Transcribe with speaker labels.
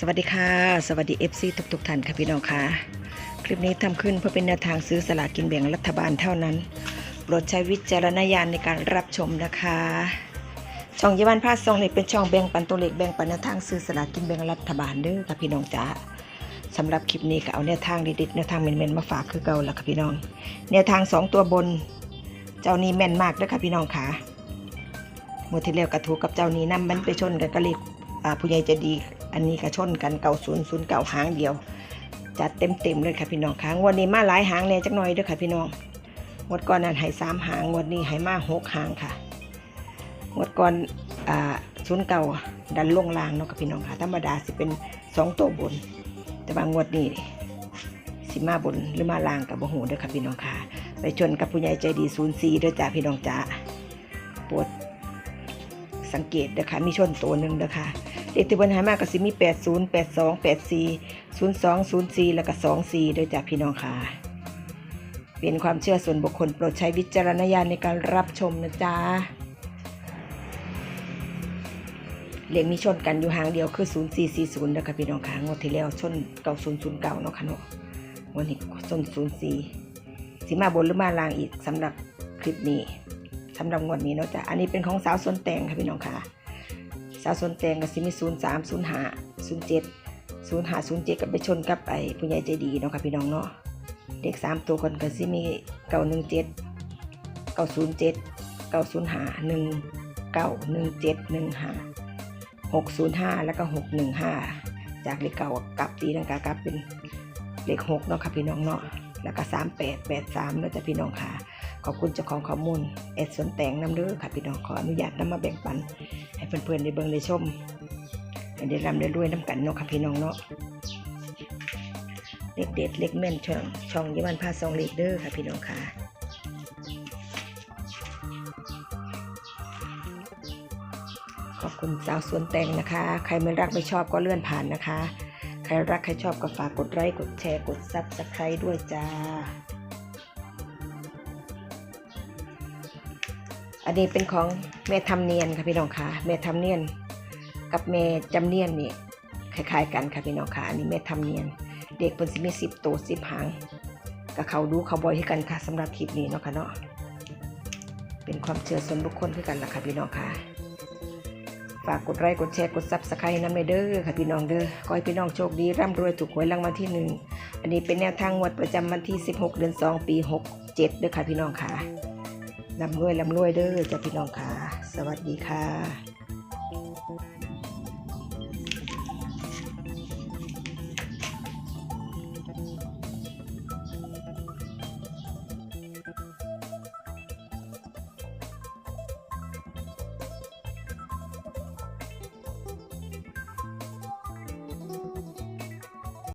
Speaker 1: สวัสดีค่ะ สวัสดี FC ทุกทุกๆท่านค่ะพี่น้องค่ะ คลิปนี้ทำขึ้นเพื่อเป็นแนวทางซื้อสลากกินแบ่งรัฐบาลเท่านั้น โปรดใช้วิจารณญาณในการรับชมนะคะ ช่องยีวันพาซองเล็กเป็นช่องแบ่งปันตัวเล็กแบ่งปันแนวทางซื้อสลากกินแบ่งรัฐบาลเด้อค่ะพี่น้องจ๋าสำหรับคลิปนี้ก็เอาแนวทางดีๆแนวทางเมนๆมาฝากคือเก่าละค่ะพี่น้อง แนวทางสองตัวบน เจ้านี้แม่นมากเด้อค่ะพี่น้องค่ะหมดที่แล้วกระถูกกับเจ้านี้นํมันไปชนกันก็เลยผู้ใหญ่จะดี อันนี้ก็ชนกันเก่าศูนย์ศูนย์เก่าหางเดียว จัดเต็มเต็มๆเลยค่ะพี่น้องค่ะงวดนี้มาหลายหางแน่จักหน่อยเด้อค่ะพี่น้องงวดก่อนนั้นให้สามหางงวดนี้ให้มาหกหางค่ะงวดก่อนอ่าศูนย์เก่าดันลงลางเนาะค่ะพี่น้องค่ะธรรมดาสิเป็นสองตัวบน แต่ว่างงวดนี้สิมาบนหรือมาล่างกับบ่หูเด้อค่ะพี่น้องค่ะไปชนกับผู้ใหญ่ใจดีศูนย์สี่ด้วยจ้าพี่น้องจ้าปวดสังเกตเด้อค่ะมีชนตัวหนึ่งเด้อค่ะ เลขที่บนหามากก็สิมี 80 82 84 02 04 แล้วก็24ด้วยจ้าพี่น้องค่ะ เป็นความเชื่อส่วนบุคคลโปรดใช้วิจารณญาณในการรับชมนะจ๊ะเลขมีชนกันอยู่หางเดียวคือ 0440นะคะพี่น้องค่ะงวดที่แล้วชน9009เนาะค่ะเนาะวันนี้ชน04สิมาบนหรือมาล่างอีกสำหรับคลิปนี้สำหรับงวดนี้เนาะจ้ะอันนี้เป็นของสาวสวนแตงค่ะพี่น้องค่ะาวสวนแตงกับสิมีศูนย์สามศูนย์ห้าศูนย์เจ็ดศูนย์ห้าศูนย์เจ็ดกับไปชนกับไอ้ผู้ใหญ่ใจดีเนาะค่ะพี่น้องเนาะเด็กสามตัวคนก็สิมีเก้าหนึ่งเจ็ดเก้าศูนย์เจ็ดเก้าศูนย์ห้าหนึ่งเก้าหนึ่งเจ็ดหนึ่งห้าหกศูนย์ห้าแล้วก็หกหนึ่งห้าจากเลขเก่ากลับตีนังกากลับเป็นเลขหกเนาะค่ะพี่น้องเนาะแล้วก็สามแปดแปดสามแล้วจะพี่น้องค่ะ ขอบคุณเจ้าของข้อมูลเอ็ดสวนแตงน้ำเด้อค่ะพี่น้องขออนุญาตนำมาแบ่งปัน ให้เพื่อนๆได้เบิ่งได้ชมให้ได้รำได้รวยน้ำกันเนาะค่ะพี่น้องเนาะเล็กเด็ดเล็กแม่นช่องช่องยี่วันพาซองเล็กเด้อค่ะพี่น้องค่ะขอบคุณสาวสวนแตงนะคะ ใครไม่รักไม่ชอบก็เลื่อนผ่านนะคะ ใครรักใครชอบก็ฝากกดไลค์กดแชร์กดซับสไครต์ด้วยจ้า อันนี้เป็นของแม่ทำเนียนค่ะพี่น้องค่ะแม่ทำเนียน กับแม่จำเนียนนี่คล้ายๆกันค่ะพี่น้องค่ะอันนี้แม่ทำเนียน เด็กเป็นสิมีสิบตัวสิบหางกับเขาดูเขาบอยให้กันค่ะสำหรับคลิปนี้เนาะค่ะเนาะเป็นความเชื่อส่วนบุคคลคือกันล่ะค่ะพี่น้องค่ะฝากกดไลค์กดแชร์กดซับสไครต์น้ำในเด้อค่ะพี่น้องเด้อขอให้พี่น้องโชคดีร่ำรวยถูกหวยรางวัลที่หนึ่งอันนี้เป็นแนวทางงวดประจำวันที่ 16 เดือน 2 ปี 67เด้อค่ะพี่น้องค่ะ ลำรวยลำรวยเด้อจ้ะพี่น้องค่ะ สวัสดีค่ะ